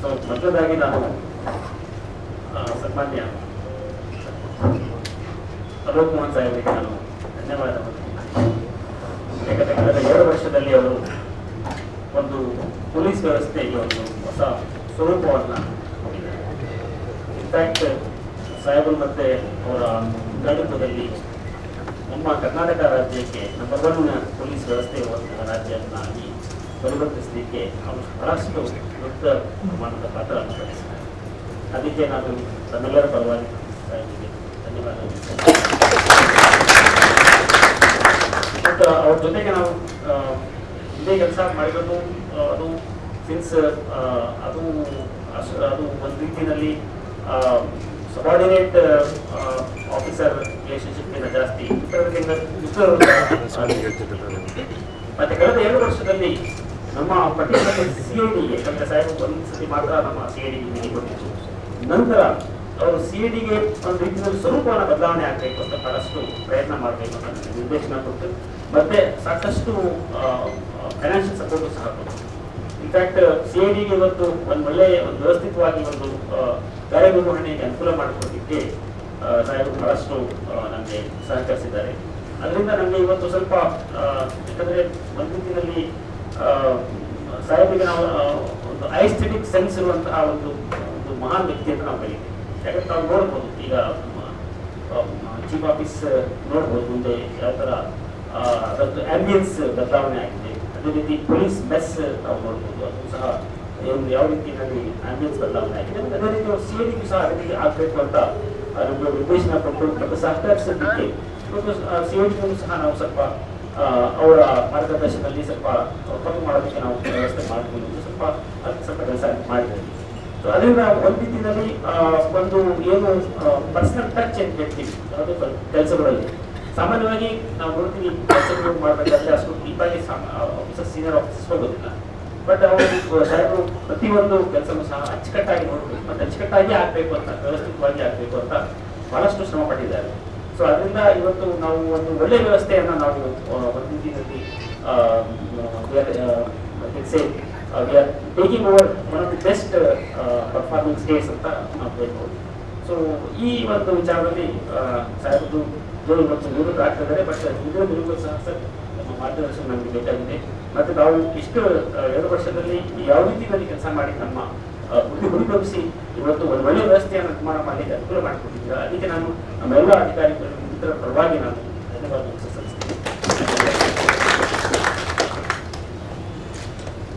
So ಮೊದಲದಾಗಿ ನಾನು ಸನ್ಮಾನ್ಯ ಅಲೋಕ್ ಮೋಹನ್ ಸಾಹೇಬರಿಗೆ ನಾನು ಧನ್ಯವಾದ ಯಾಕಂದರೆ ಕಳೆದ ಎರಡು ವರ್ಷದಲ್ಲಿ ಅವರು ಒಂದು ಪೊಲೀಸ್ ವ್ಯವಸ್ಥೆಗೆ ಒಂದು ಹೊಸ ಸ್ವರೂಪವನ್ನು ಇನ್ಫ್ಯಾಕ್ಟ್ ಸಾಹೇಬರು ಮತ್ತೆ ಅವರ ನೇತೃತ್ವದಲ್ಲಿ ನಮ್ಮ ಕರ್ನಾಟಕ ರಾಜ್ಯಕ್ಕೆ ನಂಬರ್ ಒನ್ ಪೊಲೀಸ್ ವ್ಯವಸ್ಥೆ ಇರುವಂತಹ ಪರಿವರ್ತಿಸಲಿಕ್ಕೆ ಅವರು ಬಹಳಷ್ಟು ದೊಡ್ಡ ಪ್ರಮಾಣದ ಪಾತ್ರವನ್ನು ವಹಿಸಿದ್ದಾರೆ ಅದಕ್ಕೆ ನಾನು ತಮ್ಮೆಲ್ಲರ ಪರವಾಗಿ ಧನ್ಯವಾದ ಅವ್ರ ಜೊತೆಗೆ ನಾವು ಇದೇ ಕೆಲಸ ಮಾಡಿರೋದು ಅದು ಸಿನ್ಸ್ ಅದು ಅದು ಒಂದು ರೀತಿಯಲ್ಲಿ ಸಬಾರ್ಡಿನೇಟ್ ಆಫೀಸರ್ ರಿಲೇಶನ್ಶಿಪ್ಗಿಂತ ಜಾಸ್ತಿ. ಮತ್ತೆ ಕಳೆದ ಎರಡು ವರ್ಷದಲ್ಲಿ ನಮ್ಮ ಸಿ ಐ ಡಿ ಯಾಕಂದ್ರೆ ಸಾಹೇಬ್ ಒಂದು ಸತಿ ಮಾತ್ರ ನಮ್ಮ ಸಿ ಐ ಡಿ ನಿಧಿ ಕೊಟ್ಟಿದ್ದು. ನಂತರ ಅವರು ಸಿ ಐ ಡಿಗೆ ಒಂದು ರೀತಿಯಲ್ಲಿ ಸ್ವರೂಪವನ್ನು ಬದಲಾವಣೆ ಆಗಬೇಕು ಅಂತ ಬಹಳಷ್ಟು ಪ್ರಯತ್ನ ಮಾಡಬೇಕು ಅಂತ ನಿರ್ದೇಶನ ಕೊಟ್ಟು ಮತ್ತೆ ಸಾಕಷ್ಟು ಫೈನಾನ್ಷಿಯಲ್ ಸಪೋರ್ಟ್ ಸಹ ಕೊಟ್ಟು ಇನ್ಫ್ಯಾಕ್ಟ್ ಸಿ ಐ ಡಿಗೆ ಇವತ್ತು ಒಂದು ಒಳ್ಳೆಯ ಒಂದು ವ್ಯವಸ್ಥಿತವಾಗಿ ಒಂದು ಕಾರ್ಯನಿರ್ವಹಣೆಗೆ ಅನುಕೂಲ ಮಾಡಿಕೊಟ್ಟಿದ್ದೆ ಸಾಹೇಬರು ಬಹಳಷ್ಟು ನಮಗೆ ಸಹಕರಿಸಿದ್ದಾರೆ. ಅದರಿಂದ ನಮಗೆ ಇವತ್ತು ಸ್ವಲ್ಪ ಯಾಕಂದರೆ ಒಂದು ರೀತಿಯಲ್ಲಿ ಸಾಹೇಬರಿಗೆ ನಾವು ಒಂದು ಐಸ್ಥೆಟಿಕ್ ಸೆನ್ಸ್ ಇರುವಂತಹ ಒಂದು ಒಂದು ಮಹಾನ್ ವ್ಯಕ್ತಿ ಅಂತ ನಾವು ಕರೀತೀವಿ. ಯಾಕಂದ್ರೆ ನಾವು ನೋಡ್ಬೋದು. ಈಗ ಚೀಫ್ ಆಫೀಸ್ ನೋಡ್ಬೋದು. ಮುಂದೆ ಯಾವ ಥರ ಅದರದ್ದು ಆಂಬಿಯನ್ಸ್ ಬದಲಾವಣೆ ಆಗಿದೆ. ಅದೇ ರೀತಿ ಪೊಲೀಸ್ ಮೆಸ್ ನಾವು ನೋಡ್ಬೋದು. ಅದು ಸಹ ಒಂದು ಯಾವ ರೀತಿಯಲ್ಲಿ ಆಂಬಿಯನ್ಸ್ ಬದಲಾವಣೆ ಆಗಿದೆ. ಅದೇ ರೀತಿ ಸಿ ಡಿಗೂ ಸಹ ಅದೇ ರೀತಿ ಆಗಬೇಕು ಅಂತ ನಮ್ಮ ನಮಗೆ ನಿರ್ದೇಶನ ಕೊಟ್ಟು, ಮತ್ತು ಸಿ ಸಹ ನಾವು ಸ್ವಲ್ಪ ಅವರ ಮಾರ್ಗದರ್ಶನದಲ್ಲಿ ಸ್ವಲ್ಪ ಕಮ್ಮಿ ಮಾಡೋದಕ್ಕೆ ನಾವು ವ್ಯವಸ್ಥೆ ಮಾಡ್ಕೊಂಡು ಸ್ವಲ್ಪ ಅದಕ್ಕೆ ಸ್ವಲ್ಪ ಕೆಲಸ ಮಾಡಿದ್ವಿ ಸೊ ಅದರಿಂದ ಒಂದು ರೀತಿಯಲ್ಲಿ ಒಂದು ಏನು ಪರ್ಸನಲ್ ಟಚ್ ಅಂತ ಹೇಳ್ತೀವಿ ಅದು ಕೆಲಸಗಳಲ್ಲಿ. ಸಾಮಾನ್ಯವಾಗಿ ನಾವು ನೋಡ್ತೀವಿ ಕೆಲಸಗಳು ಮಾಡಬೇಕಾದ್ರೆ ಅಷ್ಟು ಡೀಪಾಗಿ ಆಫೀಸರ್ ಸೀನಿಯರ್ ಆಫೀಸರ್ಸ್ ಹೋಗೋದಿಲ್ಲ. ಬಟ್ ಅವರು ಸಾಹೇಬರು ಪ್ರತಿಯೊಂದು ಕೆಲಸನೂ ಸಹ ಅಚ್ಚುಕಟ್ಟಾಗಿ ನೋಡಬೇಕು. ಮತ್ತು ಅಚ್ಚುಕಟ್ಟಾಗಿ ಆಗಬೇಕು ಅಂತ, ವ್ಯವಸ್ಥಿತವಾಗಿ ಆಗಬೇಕು ಅಂತ ಬಹಳಷ್ಟು ಶ್ರಮ ಪಟ್ಟಿದ್ದಾರೆ. ಸೊ ಅದರಿಂದ ಇವತ್ತು ನಾವು ಒಂದು ಒಳ್ಳೆ ವ್ಯವಸ್ಥೆಯನ್ನು ನಾವು ಒಂದು ರೀತಿಯಲ್ಲಿ taking over one of the best performance days ಅಂತ ನಾವು ಹೇಳ್ಬೋದು. ಸೊ ಈ ಒಂದು ವಿಚಾರದಲ್ಲಿ ಸಾಹೇಬರು ಜೋರು ಮತ್ತು ನಿವೃತ್ತ ಆಗ್ತಿದ್ದಾರೆ ಬಟ್ ಹಿಂದಿನ ನಿವೃತ್ತ ಸಹ, ಸರ್, ನಮ್ಮ ಮಾರ್ಗದರ್ಶನ ನಮಗೆ ಬೇಕಾಗಿದೆ. ಮತ್ತು ನಾವು ಇಷ್ಟು ಎರಡು ವರ್ಷದಲ್ಲಿ ಯಾವ ರೀತಿಯಲ್ಲಿ ಕೆಲಸ ಮಾಡಿ ನಮ್ಮ ಹುಡುಗಿಸಿ ಇವತ್ತು ಒಂದು ಒಳ್ಳೆಯ ವ್ಯವಸ್ಥೆಯನ್ನು ನಿರ್ಮಾಣ ಮಾಡಲಿಕ್ಕೆ ಅನುಕೂಲ ಮಾಡಿಕೊಟ್ಟಿದ್ದೀರಾ ಅದಕ್ಕೆ ನಾನು ನಮ್ಮೆಲ್ಲ ಅಧಿಕಾರಿಗಳು ಪರವಾಗಿ ನಾನು ಧನ್ಯವಾದ